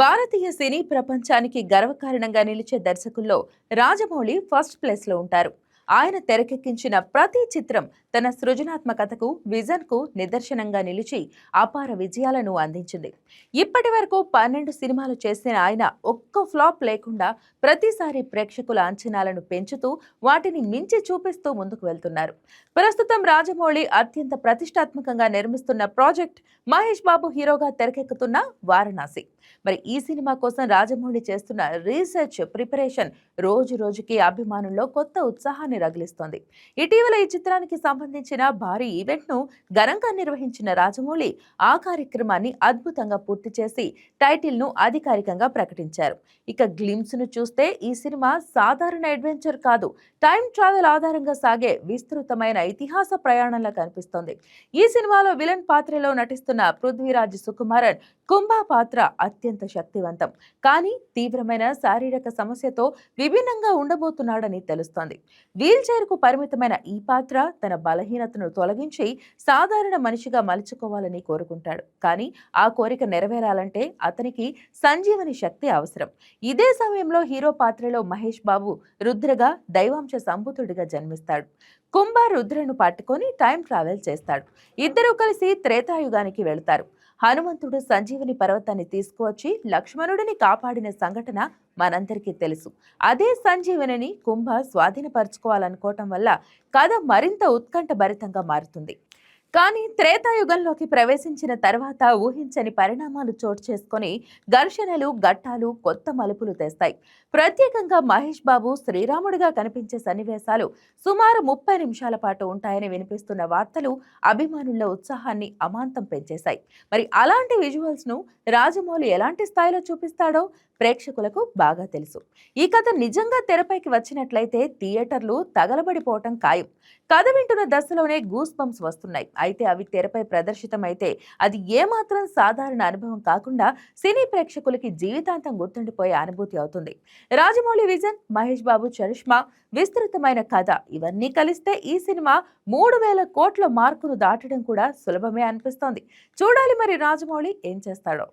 భారతీయ సినీ ప్రపంచానికి గర్వకారణంగా నిలిచే దర్శకుల్లో రాజమౌళి ఫస్ట్ ప్లేస్లో ఉంటారు. ఆయన తెరకెక్కించిన ప్రతి చిత్రం తన సృజనాత్మకతకు విజన్కు నిదర్శనంగా నిలిచి అపార విజయాలను అందించింది. ఇప్పటి వరకు పన్నెండు సినిమాలు చేసిన ఆయన ఒక్క ఫ్లాప్ లేకుండా ప్రతిసారి ప్రేక్షకుల అంచనాలను పెంచుతూ వాటిని మించి చూపిస్తూ ముందుకు వెళ్తున్నారు. ప్రస్తుతం రాజమౌళి అత్యంత ప్రతిష్టాత్మకంగా నిర్మిస్తున్న ప్రాజెక్ట్ మహేష్ బాబు హీరోగా తెరకెక్కుతున్న వారణాసి. మరి ఈ సినిమా కోసం రాజమౌళి చేస్తున్న రీసెర్చ్ ప్రిపరేషన్ రోజు రోజుకి అభిమానుల్లో కొత్త ఉత్సాహాన్ని రగిలిస్తోంది. ఇటీవల ఈ చిత్రానికి సంబంధించిన భారీ ఈవెంట్ను ఘనంగా నిర్వహించిన రాజమౌళి ఆ కార్యక్రమాన్ని అద్భుతంగా పూర్తి చేసి టైటిల్ను అధికారికంగా ప్రకటించారు. ఇక గ్లిమ్స్ను చూస్తే ఈ సినిమా సాధారణ అడ్వెంచర్ కాదు టైం ట్రావెల్ ఆధారంగా సాగే విస్తృతమైన ఇతిహాస ప్రయాణంలా కనిపిస్తోంది. ఈ సినిమాలో విలన్ పాత్రలో నటిస్తున్న పృథ్వీరాజ్ సుకుమారన్ కుంభా పాత్ర అత్యంత శక్తివంతం. కానీ తీవ్రమైన శారీరక సమస్యతో విభిన్నంగా ఉండబోతున్నాడని తెలుస్తోంది. వీల్ చైర్కు పరిమితమైన ఈ పాత్ర తన బలహీనతను తొలగించి సాధారణ మనిషిగా మలుచుకోవాలని కోరుకుంటాడు. కానీ ఆ కోరిక నెరవేరాలంటే అతనికి సంజీవని శక్తి అవసరం. ఇదే సమయంలో హీరో పాత్రలో మహేష్ బాబు రుద్రగా దైవాంశ సంభూతుడిగా జన్మిస్తాడు. కుంభ రుద్రను పట్టుకొని టైం ట్రావెల్ చేస్తాడు. ఇద్దరూ కలిసి త్రేతాయుగానికి వెళ్తారు. హనుమంతుడు సంజీవని పర్వతాన్ని తీసుకువచ్చి లక్ష్మణుడిని కాపాడిన సంఘటన మనందరికీ తెలుసు. అదే సంజీవనిని కుంభ స్వాధీనపరచుకోవాలనుకోవటం వల్ల కథ మరింత ఉత్కంఠభరితంగా మారుతుంది. కానీ త్రేతాయుగంలోకి ప్రవేశించిన తర్వాత ఊహించని పరిణామాలు చోటు చేసుకొని ఘర్షణలు ఘట్టాలు కొత్త మలుపులు తెస్తాయి. ప్రత్యేకంగా మహేష్ బాబు శ్రీరాముడిగా కనిపించే సన్నివేశాలు సుమారు ముప్పై నిమిషాల పాటు ఉంటాయని వినిపిస్తున్న వార్తలు అభిమానుల్లో ఉత్సాహాన్ని అమాంతం పెంచేశాయి. మరి అలాంటి విజువల్స్ను రాజమౌళి ఎలాంటి స్థాయిలో చూపిస్తాడో ప్రేక్షకులకు బాగా తెలుసు. ఈ కథ నిజంగా తెరపైకి వచ్చినట్లయితే థియేటర్లు తగలబడిపోవటం ఖాయం. కథ వింటున్న దశలోనే గూస్ బంప్స్ వస్తున్నాయి. అయితే అవి తెరపై ప్రదర్శితమైతే అది ఏమాత్రం సాధారణ అనుభవం కాకుండా సినీ ప్రేక్షకులకి జీవితాంతం గుర్తుండిపోయే అనుభూతి అవుతుంది. రాజమౌళి విజన్ మహేష్ బాబు చరిష్మా విస్తృతమైన కథ ఇవన్నీ కలిస్తే ఈ సినిమా మూడు వేల కోట్ల మార్కును దాటడం కూడా సులభమే అనిపిస్తోంది. చూడాలి మరి రాజమౌళి ఏం చేస్తాడో.